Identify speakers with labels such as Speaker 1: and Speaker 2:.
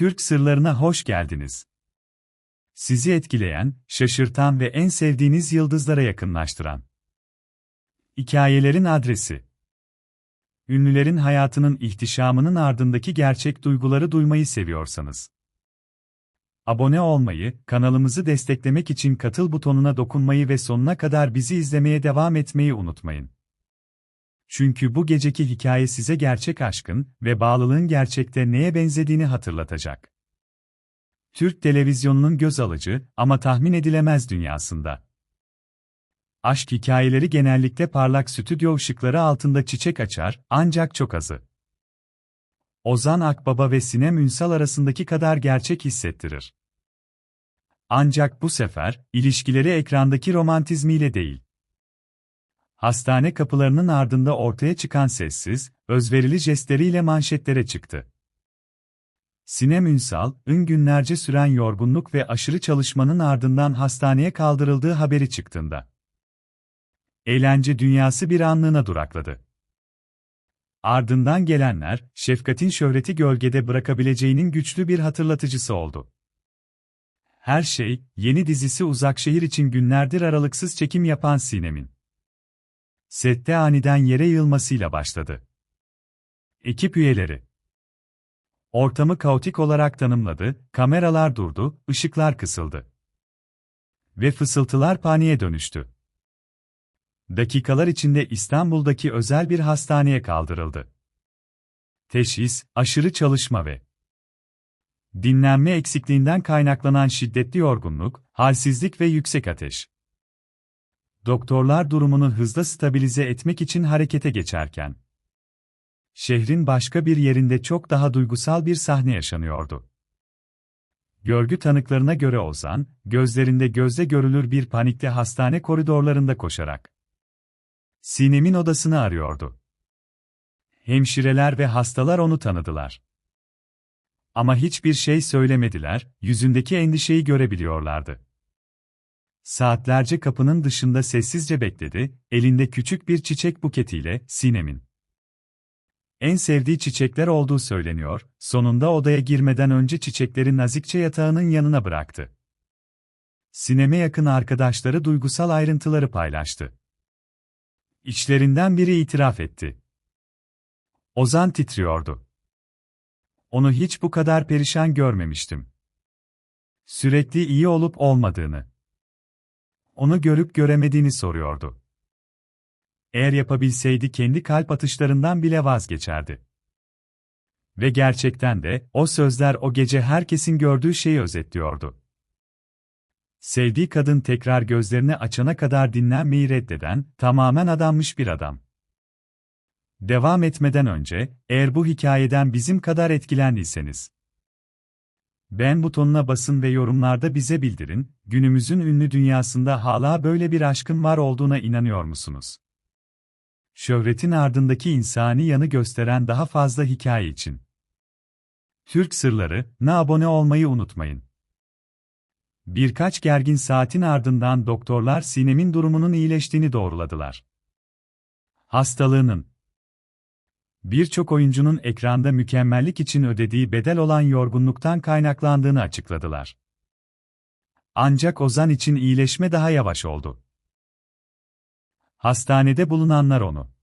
Speaker 1: Türk sırlarına hoş geldiniz. Sizi etkileyen, şaşırtan ve en sevdiğiniz yıldızlara yakınlaştıran. Hikayelerin adresi. Ünlülerin hayatının ihtişamının ardındaki gerçek duyguları duymayı seviyorsanız. Abone olmayı, kanalımızı desteklemek için katıl butonuna dokunmayı ve sonuna kadar bizi izlemeye devam etmeyi unutmayın. Çünkü bu geceki hikaye size gerçek aşkın ve bağlılığın gerçekte neye benzediğini hatırlatacak. Türk televizyonunun göz alıcı ama tahmin edilemez dünyasında. Aşk hikayeleri genellikle parlak stüdyo ışıkları altında çiçek açar, ancak çok azı. Ozan Akbaba ve Sinem Ünsal arasındaki kadar gerçek hissettirir. Ancak bu sefer, ilişkileri ekrandaki romantizmiyle değil. Hastane kapılarının ardında ortaya çıkan sessiz, özverili jestleriyle manşetlere çıktı. Sinem Ünsal, ün günlerce süren yorgunluk ve aşırı çalışmanın ardından hastaneye kaldırıldığı haberi çıktığında. Eğlence dünyası bir anlığına durakladı. Ardından gelenler, şefkatin şöhreti gölgede bırakabileceğinin güçlü bir hatırlatıcısı oldu. Her şey, yeni dizisi Uzakşehir için günlerdir aralıksız çekim yapan Sinem'in. Sette aniden yere yığılmasıyla başladı. Ekip üyeleri Ortamı kaotik olarak tanımladı, kameralar durdu, ışıklar kısıldı. Ve fısıltılar paniğe dönüştü. Dakikalar içinde İstanbul'daki özel bir hastaneye kaldırıldı. Teşhis, aşırı çalışma ve dinlenme eksikliğinden kaynaklanan şiddetli yorgunluk, halsizlik ve yüksek ateş. Doktorlar durumunu hızla stabilize etmek için harekete geçerken, şehrin başka bir yerinde çok daha duygusal bir sahne yaşanıyordu. Görgü tanıklarına göre Ozan, gözlerinde gözle görülür bir panikte hastane koridorlarında koşarak Sinem'in odasını arıyordu. Hemşireler ve hastalar onu tanıdılar. Ama hiçbir şey söylemediler, yüzündeki endişeyi görebiliyorlardı. Saatlerce kapının dışında sessizce bekledi, elinde küçük bir çiçek buketiyle, Sinem'in. En sevdiği çiçekler olduğu söyleniyor, sonunda odaya girmeden önce çiçekleri nazikçe yatağının yanına bıraktı. Sineme yakın arkadaşları duygusal ayrıntıları paylaştı. İçlerinden biri itiraf etti. Ozan titriyordu. Onu hiç bu kadar perişan görmemiştim. Sürekli iyi olup olmadığını, onu görüp göremediğini soruyordu. Eğer yapabilseydi kendi kalp atışlarından bile vazgeçerdi. Ve gerçekten de, o sözler o gece herkesin gördüğü şeyi özetliyordu. Sevdiği kadın tekrar gözlerini açana kadar dinlenmeyi reddeden, tamamen adanmış bir adam. Devam etmeden önce, eğer bu hikayeden bizim kadar etkilendiyseniz, ben butonuna basın ve yorumlarda bize bildirin, günümüzün ünlü dünyasında hala böyle bir aşkın var olduğuna inanıyor musunuz? Şöhretin ardındaki insani yanı gösteren daha fazla hikaye için. Türk Sırları, na abone olmayı unutmayın. Birkaç gergin saatin ardından doktorlar Sinem'in durumunun iyileştiğini doğruladılar. Hastalığının birçok oyuncunun ekranda mükemmellik için ödediği bedel olan yorgunluktan kaynaklandığını açıkladılar. Ancak Ozan için iyileşme daha yavaş oldu. Hastanede bulunanlar onu